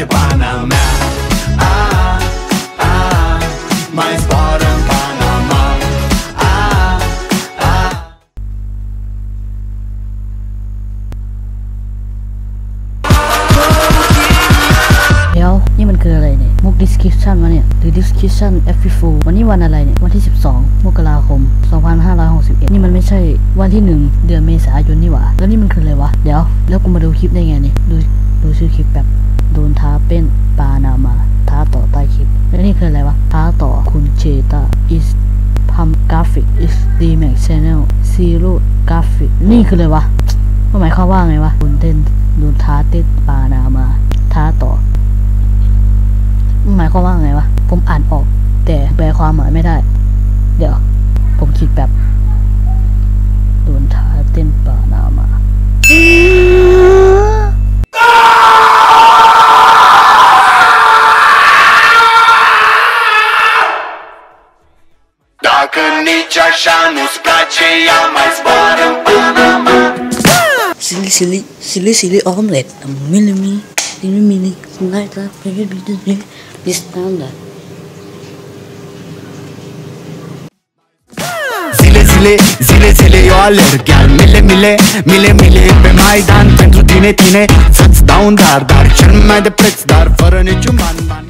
place Panama ah, ah, Mai zbor în Panama ah, ah. เดี๋ยวนี่มันคืออะไรเนี่ย มุก description วะเนี่ย หรือ description a p r i l วันนี้วันอะไรเนี่ย วันที่ 12 มกราคม 2561 นี่มันไม่ใช่วันที่ 1 เดือนเมษายนนี่หว่า แล้วนี่มันคืออะไรวะ เดี๋ยว แล้วกูมาดูคลิปได้ไงเนี่ย ดู ดูชื่อคลิปแบบ เป็นปานามาท้าต่อใต้คลิป แล้วนี่คืออะไรวะ ท้าต่อคุณเชตา is พัมกราฟิก is d m a x channel zero graphic นี่คืออะไรวะหมายความว่าไงวะคุณเต้นดนท้าเต้นปานามา ท้าต่อ หมายความว่าไงวะ ผมอ่านออก แต่แปลความหมายไม่ได้ เดี๋ยว ผมคิดแบบ Dacă nici așa nu-ți place Ia mai zbor în Panama ซิลิซิลิซิลิซิลิออมเล็ตมิลลิมิลิมิมิลิไลท์ละเพย์บิดบิดิสตันดา Zile, zile, zile, zile eu alerg Iar mile, mile, mile, mile Pe Maidan pentru tine, tine Să-ți dau un dar, dar cel mai de preț Dar fără niciun ban, ban